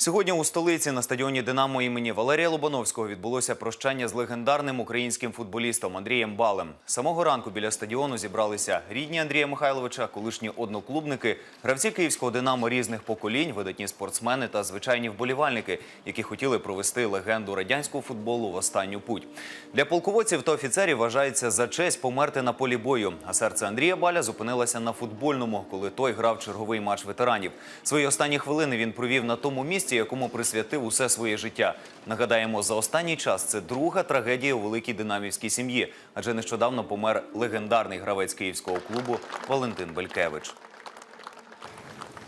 Сьогодні у столиці на стадіоні Динамо імені Валерія Лобановського відбулося прощання з легендарним українським футболістом Андрієм Балем. Самого ранку біля стадіону зібралися рідні Андрія Михайловича, колишні одноклубники, гравці київського Динамо різних поколінь, видатні спортсмени та звичайні вболівальники, які хотіли провести легенду радянського футболу в останню путь. Для полководців та офіцерів вважається за честь померти на полі бою. А серце Андрія Баля зупинилося на футбольному, коли той грав черговий матч ветеранів. Свої останні хвилини він провів на тому місці, якому присвятив усе своє життя. Нагадаємо, за останній час це друга трагедія у великій динамівській сім'ї, адже нещодавно помер легендарний гравець київського клубу Валентин Белькевич.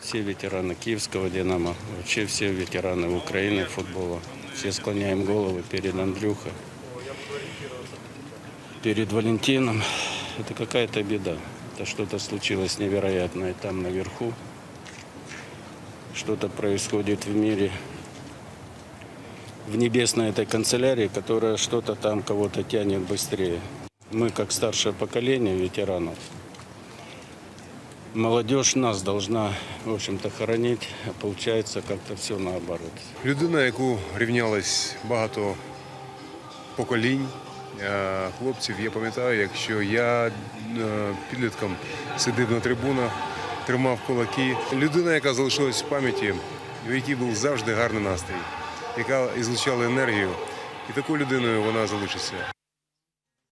Все ветераны киевского «Динамо», вообще все ветераны Украины футбола. Все склоняем головы перед Андрюхой, перед Валентином. Это какая-то беда. Это что-то случилось невероятное там наверху. Что-то происходит в мире, в небесной этой канцелярии, которая что-то там кого-то тянет быстрее. Мы, как старшее поколение ветеранов, Молодежь нас должна, в общем-то, хоронить, а получается как-то все наоборот. Людина, яку рівнялось багато поколінь, е, хлопців. Я пам'ятаю, якщо я е, підлітком сидів на трибунах, тримав кулаки. Людина, яка залишилась в пам'яті, в якій був завжди гарний настрій, яка ізлучала енергію. І такою людиною вона залишиться.